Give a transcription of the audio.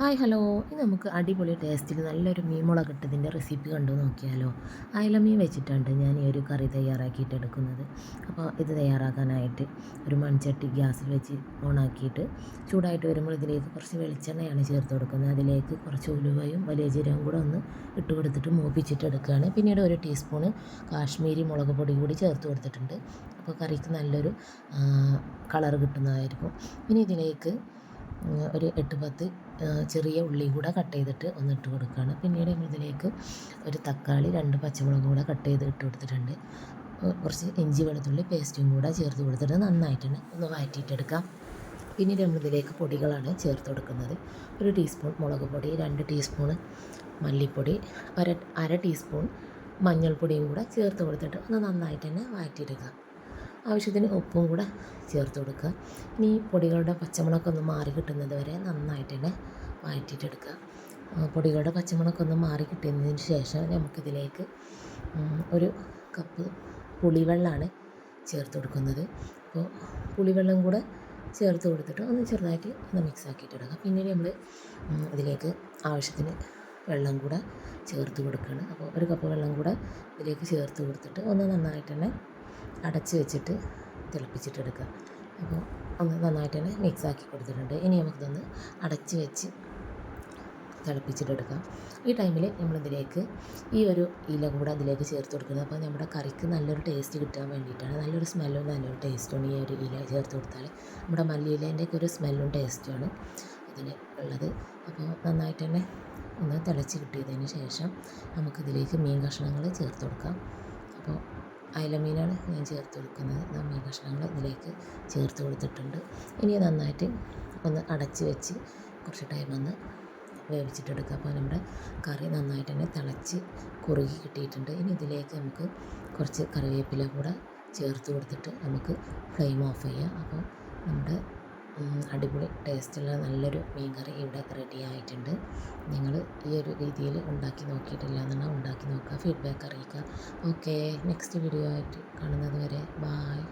Hi hello. ഇനി നമുക്ക് അടിപൊളി ടേസ്റ്റിൽ നല്ലൊരു മീൻ മുളക് ഇട്ടതിന്റെ റെസിപ്പി കണ്ടു നോക്കിയാലോ? അയലമീൻ വെച്ചിട്ടുണ്ട് ഞാൻ ഈ ഒരു കറി തയ്യാറാക്കിയിട്ട് എടുക്കുന്നത്. അപ്പോൾ ഇത് തയ്യാറാക്കാനായിട്ട് ഒരു മൺചട്ടി ഗ്യാസിൽ വെച്ച് ഓണാക്കിയിട്ട് ചൂടായിട്ട് വരുമ്പോൾ ഇതിലേക്ക് കുറച്ച് വെളിച്ചെണ്ണയാണ് ചേർത്ത് കൊടുക്കുന്നത്. അതിലേക്ക് കുറച്ച് ഉലുവയും വലിയ ജീരകം കൂടെ ഒന്ന് ഇട്ട് കൊടുത്തിട്ട് മൂപ്പിച്ചിട്ട് എടുക്കുകയാണ്. പിന്നീട് ഒരു ടീസ്പൂണ് കാശ്മീരി മുളക് പൊടി കൂടി ചേർത്ത് കൊടുത്തിട്ടുണ്ട്. അപ്പോൾ കറിക്ക് നല്ലൊരു കളർ കിട്ടുന്നതായിരിക്കും. ഇനി ഇതിലേക്ക് ഒരു എട്ട് പത്ത് ചെറിയ ഉള്ളി കൂടെ കട്ട് ചെയ്തിട്ട് ഒന്ന് ഇട്ട് കൊടുക്കുകയാണ് പിന്നീട് ഇതിലേക്ക് ഒരു തക്കാളി രണ്ട് പച്ചമുളകും കൂടെ കട്ട് ചെയ്ത് ഇട്ട് കൊടുത്തിട്ടുണ്ട്. കുറച്ച് ഇഞ്ചി വെളുത്തുള്ളി പേസ്റ്റും കൂടെ ചേർത്ത് കൊടുത്തിട്ട് നന്നായിട്ടാണ് ഒന്ന് വഴറ്റിയിട്ടെടുക്കാം. പിന്നീട് നമ്മളിതിലേക്ക് പൊടികളാണ് ചേർത്ത് കൊടുക്കുന്നത്. ഒരു ടീസ്പൂൺ മുളക് പൊടി രണ്ട് ടീസ്പൂൺ മല്ലിപ്പൊടി അര അര ടീസ്പൂൺ മഞ്ഞൾപ്പൊടിയും കൂടെ ചേർത്ത് കൊടുത്തിട്ട് ഒന്ന് നന്നായിട്ട് തന്നെ വഴറ്റിയെടുക്കാം. ആവശ്യത്തിന് ഉപ്പും കൂടെ ചേർത്ത് കൊടുക്കുക. ഇനി പൊടികളുടെ പച്ചമുളകൊന്ന് മാറി കിട്ടുന്നത് വരെ നന്നായിട്ട് തന്നെ വഴറ്റിയിട്ടെടുക്കുക പൊടികളുടെ പച്ചമുളകൊന്ന് മാറി കിട്ടുന്നതിന് ശേഷം നമുക്കിതിലേക്ക് ഒരു കപ്പ് പുളിവെള്ളമാണ് ചേർത്ത് കൊടുക്കുന്നത്. അപ്പോൾ പുളിവെള്ളം കൂടെ ചേർത്ത് കൊടുത്തിട്ട് ഒന്ന് ചെറുതായിട്ട് ഒന്ന് മിക്സ് ആക്കിയിട്ടെടുക്കുക. പിന്നീട് നമ്മൾ ഇതിലേക്ക് ആവശ്യത്തിന് വെള്ളം കൂടെ ചേർത്ത് കൊടുക്കുകയാണ്. അപ്പോൾ ഒരു കപ്പ് വെള്ളം കൂടെ ഇതിലേക്ക് ചേർത്ത് കൊടുത്തിട്ട് ഒന്ന് നന്നായിട്ട് തന്നെ അടച്ച് വെച്ചിട്ട് തിളപ്പിച്ചിട്ടെടുക്കുക അപ്പോൾ ഒന്ന് നന്നായിട്ട് തന്നെ മിക്സ് ആക്കി കൊടുത്തിട്ടുണ്ട്. ഇനി നമുക്കിതൊന്ന് അടച്ച് വെച്ച് തിളപ്പിച്ചിട്ടെടുക്കാം ഈ ടൈമിൽ നമ്മളിതിലേക്ക് ഈ ഒരു ഇല കൂടെ അതിലേക്ക് ചേർത്ത് കൊടുക്കുന്നത്. അപ്പോൾ നമ്മുടെ കറിക്ക് നല്ലൊരു ടേസ്റ്റ് കിട്ടാൻ വേണ്ടിയിട്ടാണ്. നല്ലൊരു സ്മെല്ലും നല്ലൊരു ടേസ്റ്റും ഈ ഒരു ഇല ചേർത്ത് കൊടുത്താൽ. നമ്മുടെ മല്ലിയിലേന്റെയൊക്കെ ഒരു സ്മെല്ലും ടേസ്റ്റുമാണ് ഇതിന് ഉള്ളത്. അപ്പോൾ നന്നായിട്ട് തന്നെ ഒന്ന് തിളച്ച് കിട്ടിയതിന് ശേഷം നമുക്കിതിലേക്ക് മീൻ കഷ്ണങ്ങൾ ചേർത്ത് കൊടുക്കാം. അപ്പോൾ അയലമീനാണ് ഞാൻ ചേർത്ത് കൊടുക്കുന്നത്. ആ മീൻ കഷ്ണങ്ങൾ ഇതിലേക്ക് ചേർത്ത് കൊടുത്തിട്ടുണ്ട്. ഇനി നന്നായിട്ട് ഒന്ന് അടച്ച് വെച്ച് കുറച്ച് ടൈം ഒന്ന് വേവിച്ചിട്ടെടുക്കുക അപ്പോൾ നമ്മുടെ കറി നന്നായിട്ട് തന്നെ തിളച്ച് കുറുകി കിട്ടിയിട്ടുണ്ട്. ഇനി ഇതിലേക്ക് നമുക്ക് കുറച്ച് കറിവേപ്പില കൂടെ ചേർത്ത് കൊടുത്തിട്ട് നമുക്ക് ഫ്ലെയിം ഓഫ് ചെയ്യാം. അപ്പോൾ നമ്മുടെ അടിപൊളി ടേസ്റ്റുള്ള നല്ലൊരു മീൻ കറി ഇവിടെ റെഡി ആയിട്ടുണ്ട്. നിങ്ങൾ ഈ ഒരു രീതിയിൽ ഉണ്ടാക്കി നോക്കിയിട്ടില്ല എന്നുണ്ടെങ്കിൽ ഉണ്ടാക്കി നോക്കുക ഫീഡ്ബാക്ക് അറിയിക്കുക. ഓക്കേ നെക്സ്റ്റ് വീഡിയോ ആയിട്ട് കാണുന്നത് വരെ ബായ്